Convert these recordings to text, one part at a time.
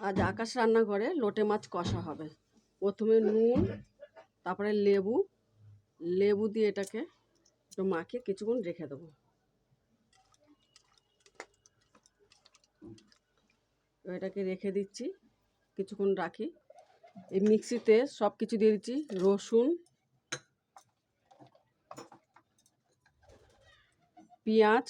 আজ আকাশ রান্নাঘরে লোটে মাছ কষা হবে। প্রথমে নুন, তারপরে লেবু। লেবু দিয়ে এটাকে একটু মাখিয়ে কিছুক্ষণ রেখে দেবো। এটাকে রেখে দিচ্ছি, কিছুক্ষণ রাখি। এই মিক্সিতে সব কিছু দিয়ে দিচ্ছি, রসুন, পেঁয়াজ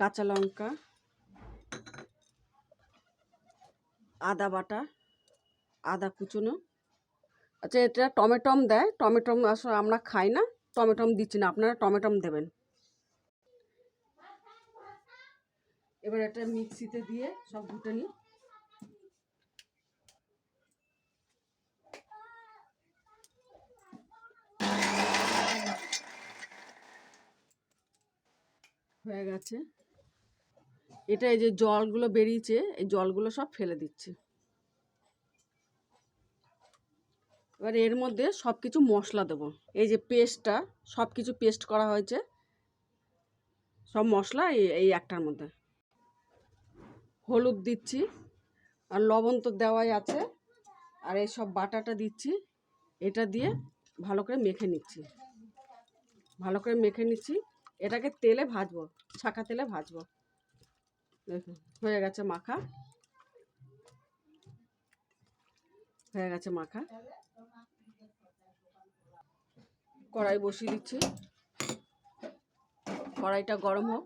কাঁচা লঙ্কা, আদা বাটা, আদা কুচনো। আচ্ছা এটা টমেটম দেয়। টমেটম আসলে আমরা খাই না, টমেটম দিচ্ছি না। আপনারা টমেটম দেবেন। এবার এটা মিক্সিতে দিয়ে সব ঘুটে নিই। হয়ে গেছে। এটা এই যে জলগুলো বেরিয়েছে, এই জলগুলো সব ফেলে দিচ্ছি। এবার এর মধ্যে সব কিছু মশলা দেবো। এই যে পেস্টটা সব কিছু পেস্ট করা হয়েছে। সব মশলা এই একটার মধ্যে। হলুদ দিচ্ছি, আর লবণ তো দেওয়াই আছে। আর এই সব বাটাটা দিচ্ছি, এটা দিয়ে ভালো করে মেখে নিচ্ছি। ভালো করে মেখে নিচ্ছি। এটাকে তেলে ভাজবো, ছাকা তেলে ভাজবো। দেখুন, হয়ে গেছে মাখা। হয়ে গেছে মাখা। কড়াই বসিয়ে দিচ্ছি। কড়াইটা গরম হোক।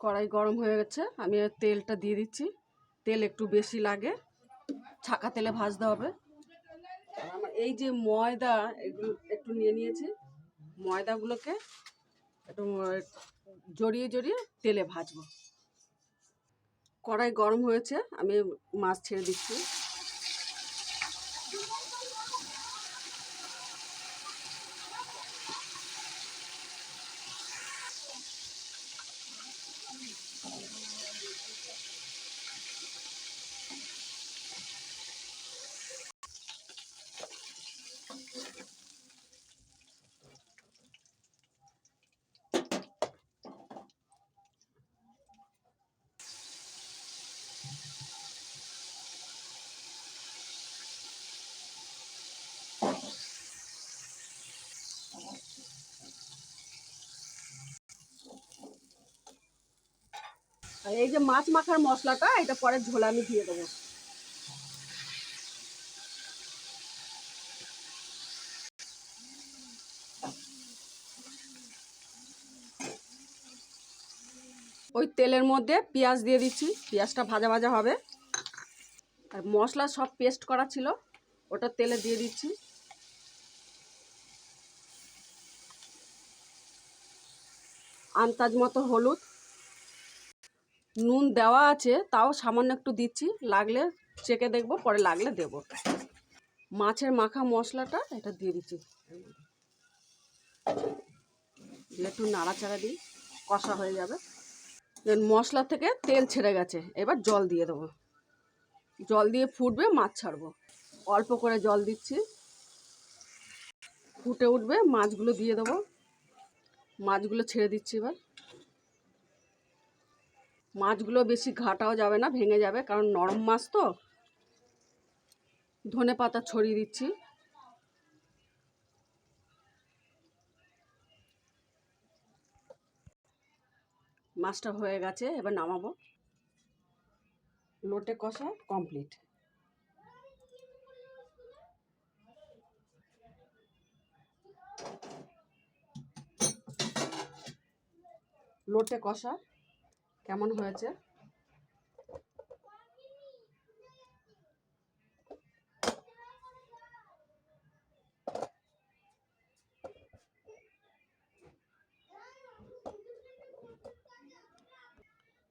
কড়াই গরম হয়ে গেছে, আমি তেলটা দিয়ে দিচ্ছি। তেল একটু বেশি লাগে। ছাকা তেলে ভাজতে হবে। এই যে ময়দা, এগুলো একটু নিয়ে নিয়েছি। ময়দাগুলোকে একটু জড়িয়ে জড়িয়ে তেলে ভাজবো। কড়াই গরম হয়েছে আমি মাছ ছেড়ে দিচ্ছি। আর এই যে মাছ মাখার মশলাটা, এটা পরে ঝোলা আমি দিয়ে দেবো। ওই তেলের মধ্যে পেঁয়াজ দিয়ে দিচ্ছি, পেঁয়াজটা ভাজা ভাজা হবে। আর মশলা সব পেস্ট করা ছিল, ওটা তেলে দিয়ে দিচ্ছি। আন্তাজ মতো হলুদ। নুন দেওয়া আছে, তাও সামান্য একটু দিচ্ছি, লাগলে চেকে দেখব, পরে লাগলে দেব। মাছের মাখা মশলাটা, এটা দিয়ে দিচ্ছি। একটু নাড়াচাড়া দিই, কষা হয়ে যাবে। দেন মশলা থেকে তেল ছেড়ে গেছে, এবার জল দিয়ে দেবো। জল দিয়ে ফুটবে, মাছ ছাড়বো। অল্প করে জল দিচ্ছি। ফুটে উঠবে, মাছগুলো দিয়ে দেবো। মাছগুলো ছেড়ে দিচ্ছি এবার। মাছগুলো বেশি ঘাটাও যাবে না, ভেঙে যাবে, কারণ নরম মাছ তো। ধনে পাতা ছড়িয়ে দিচ্ছি। মাছটা হয়ে গেছে, এবার নামাবো। লোটে কষা কমপ্লিট লোটে কষা কেমন হয়েছে?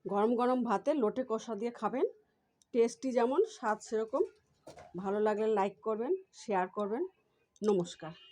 গরম গরম ভাতে লোটে কষা দিয়ে খাবেন। টেস্টি যেমন, স্বাদ সেরকম। ভালো লাগলে লাইক করবেন, শেয়ার করবেন। নমস্কার।